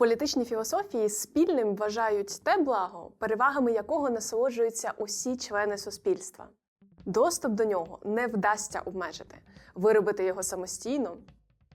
політичній філософії спільним вважають те благо, перевагами якого насолоджуються усі члени суспільства. Доступ до нього не вдасться обмежити, виробити його самостійно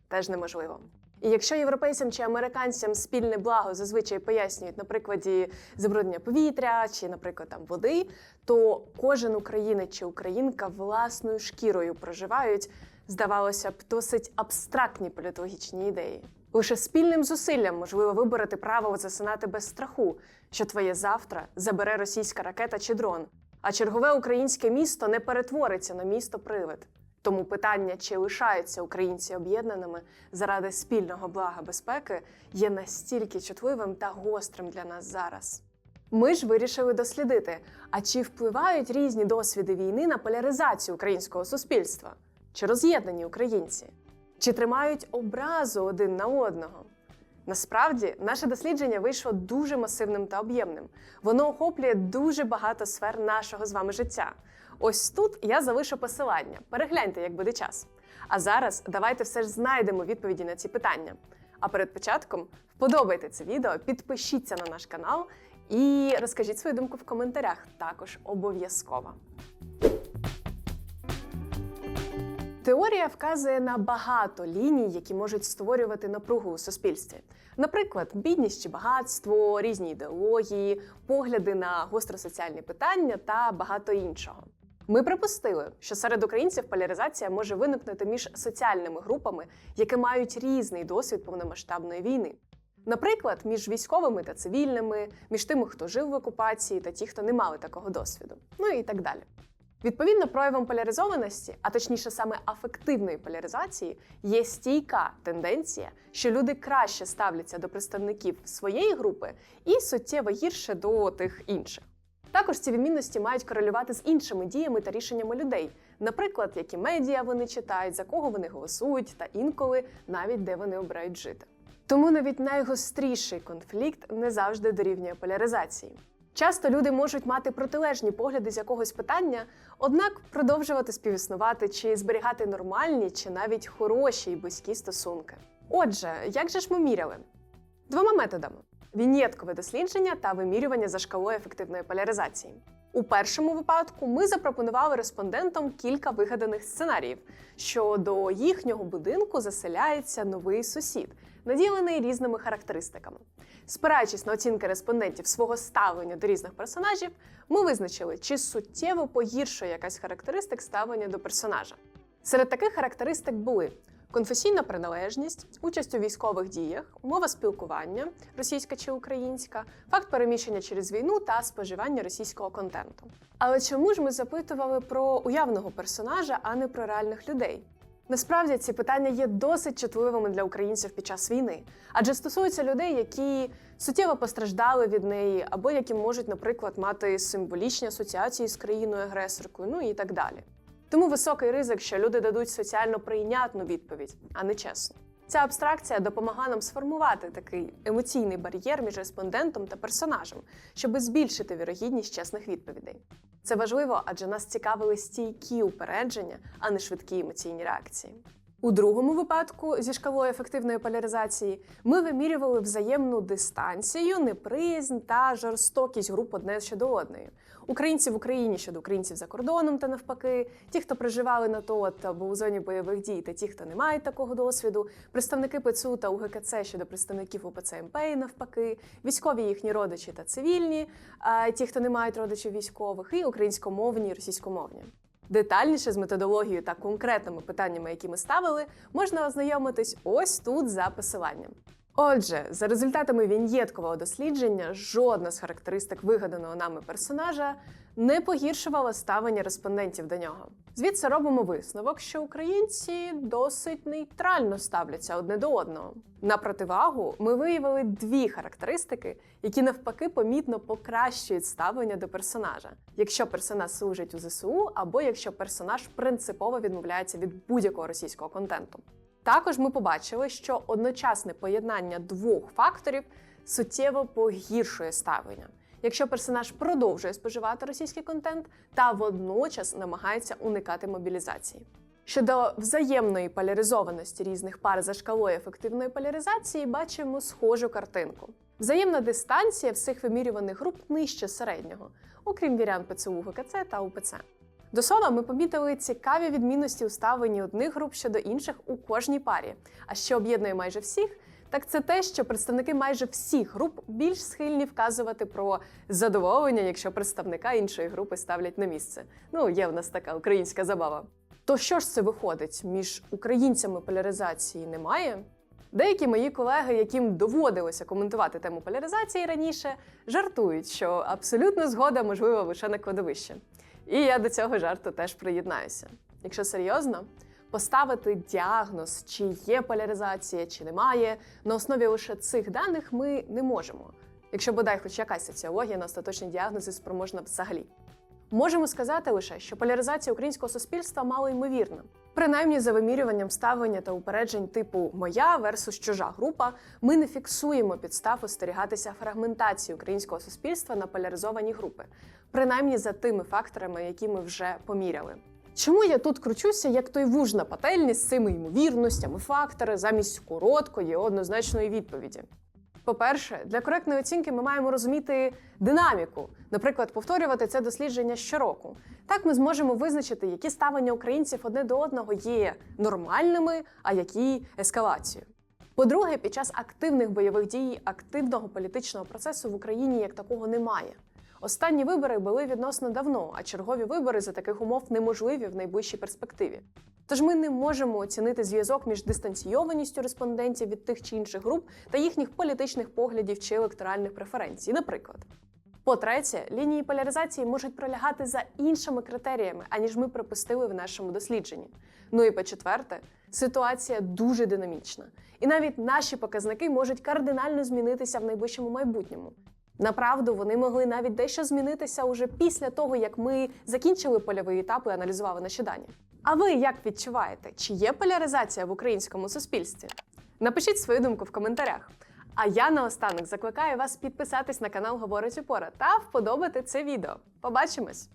теж неможливо. І якщо європейцям чи американцям спільне благо зазвичай пояснюють на прикладі забруднення повітря чи, наприклад, там води, то кожен українець чи українка власною шкірою проживають, здавалося б, досить абстрактні політологічні ідеї. Лише спільним зусиллям можливо вибороти право засинати без страху, що твоє завтра забере російська ракета чи дрон, а чергове українське місто не перетвориться на місто привид. Тому питання, чи лишаються українці об'єднаними заради спільного блага безпеки, є настільки чутливим та гострим для нас зараз. Ми ж вирішили дослідити, а чи впливають різні досвіди війни на поляризацію українського суспільства, чи роз'єднані українці, чи тримають образу один на одного. Насправді, наше дослідження вийшло дуже масивним та об'ємним. Воно охоплює дуже багато сфер нашого з вами життя. Ось тут я залишу посилання. Перегляньте, як буде час. А зараз давайте все ж знайдемо відповіді на ці питання. А перед початком вподобайте це відео, підпишіться на наш канал і розкажіть свою думку в коментарях. Також обов'язково. Теорія вказує на багато ліній, які можуть створювати напругу у суспільстві. Наприклад, бідність чи багатство, різні ідеології, погляди на гостросоціальні питання та багато іншого. Ми припустили, що серед українців поляризація може виникнути між соціальними групами, які мають різний досвід повномасштабної війни. Наприклад, між військовими та цивільними, між тими, хто жив в окупації, та ті, хто не мали такого досвіду, ну і так далі. Відповідно, проявом поляризованості, а точніше саме афективної поляризації, є стійка тенденція, що люди краще ставляться до представників своєї групи і суттєво гірше до тих інших. Також ці відмінності мають корелювати з іншими діями та рішеннями людей, наприклад, які медіа вони читають, за кого вони голосують, та інколи навіть де вони обирають жити. Тому навіть найгостріший конфлікт не завжди дорівнює поляризації. Часто люди можуть мати протилежні погляди з якогось питання, однак продовжувати співіснувати чи зберігати нормальні, чи навіть хороші й близькі стосунки. Отже, як же ж ми міряли? Двома методами: вінєткове дослідження та вимірювання за шкалою ефективної поляризації. У першому випадку ми запропонували респондентам кілька вигаданих сценаріїв, що до їхнього будинку заселяється новий сусід, наділений різними характеристиками. Спираючись на оцінки респондентів свого ставлення до різних персонажів, ми визначили, чи суттєво погіршує якась характеристик ставлення до персонажа. Серед таких характеристик були конфесійна приналежність, участь у військових діях, мова спілкування, російська чи українська, факт переміщення через війну та споживання російського контенту. Але чому ж ми запитували про уявного персонажа, а не про реальних людей? Насправді ці питання є досить чутливими для українців під час війни, адже стосуються людей, які суттєво постраждали від неї, або які можуть, наприклад, мати символічні асоціації з країною-агресоркою, ну і так далі. Тому високий ризик, що люди дадуть соціально прийнятну відповідь, а не чесну. Ця абстракція допомагає нам сформувати такий емоційний бар'єр між респондентом та персонажем, щоб збільшити вірогідність чесних відповідей. Це важливо, адже нас цікавили стійкі упередження, а не швидкі емоційні реакції. У другому випадку зі шкалою ефективної поляризації ми вимірювали взаємну дистанцію, неприязнь та жорстокість груп одне щодо одної. Українці в Україні щодо українців за кордоном та навпаки, ті, хто проживали на ТОТ або у зоні бойових дій, та ті, хто не мають такого досвіду, представники ПЦУ та УГКЦ щодо представників УПЦ МП і навпаки, військові їхні родичі та цивільні, ті, хто не мають родичів військових, і українськомовні і російськомовні. Детальніше з методологією та конкретними питаннями, які ми ставили, можна ознайомитись ось тут за посиланням. Отже, за результатами віньєткового дослідження, жодна з характеристик вигаданого нами персонажа не погіршувала ставлення респондентів до нього. Звідси робимо висновок, що українці досить нейтрально ставляться одне до одного. На противагу ми виявили дві характеристики, які навпаки помітно покращують ставлення до персонажа, якщо персонаж служить у ЗСУ, або якщо персонаж принципово відмовляється від будь-якого російського контенту. Також ми побачили, що одночасне поєднання двох факторів суттєво погіршує ставлення. Якщо персонаж продовжує споживати російський контент та водночас намагається уникати мобілізації. Щодо взаємної поляризованості різних пар за шкалою ефективної поляризації, бачимо схожу картинку. Взаємна дистанція всіх вимірюваних груп нижче середнього, окрім вірян ПЦУ ГКЦ та УПЦ. До слова, ми помітили цікаві відмінності у ставленні одних груп щодо інших у кожній парі. А що об'єднує майже всіх, так це те, що представники майже всіх груп більш схильні вказувати про задоволення, якщо представника іншої групи ставлять на місце. Ну, є в нас така українська забава. То що ж це виходить? Між українцями поляризації немає? Деякі мої колеги, яким доводилося коментувати тему поляризації раніше, жартують, що абсолютно згода можлива лише на кладовище. І я до цього жарту теж приєднаюся. Якщо серйозно, поставити діагноз, чи є поляризація, чи немає, на основі лише цих даних ми не можемо. Якщо бодай хоч якась соціологія на остаточні діагнози спроможна взагалі. Можемо сказати лише, що поляризація українського суспільства мало ймовірна. Принаймні, за вимірюванням ставлення та упереджень типу моя версус чужа група, ми не фіксуємо підстав остерігатися фрагментації українського суспільства на поляризовані групи, принаймні за тими факторами, які ми вже поміряли. Чому я тут кручуся, як той вуж на пательні з цими ймовірностями, фактори замість короткої однозначної відповіді? По-перше, для коректної оцінки ми маємо розуміти динаміку, наприклад, повторювати це дослідження щороку. Так ми зможемо визначити, які ставлення українців одне до одного є нормальними, а які ескалацією. По-друге, під час активних бойових дій активного політичного процесу в Україні як такого немає. Останні вибори були відносно давно, а чергові вибори за таких умов неможливі в найближчій перспективі. Тож ми не можемо оцінити зв'язок між дистанційованістю респондентів від тих чи інших груп та їхніх політичних поглядів чи електоральних преференцій, наприклад. По-третє, лінії поляризації можуть пролягати за іншими критеріями, аніж ми припустили в нашому дослідженні. Ну і по-четверте, ситуація дуже динамічна, і навіть наші показники можуть кардинально змінитися в найближчому майбутньому. Направду, вони могли навіть дещо змінитися уже після того, як ми закінчили польовий етап і аналізували наші дані. А ви як відчуваєте, чи є поляризація в українському суспільстві? Напишіть свою думку в коментарях. А я наостанок закликаю вас підписатись на канал Говорить Упора та вподобати це відео. Побачимось!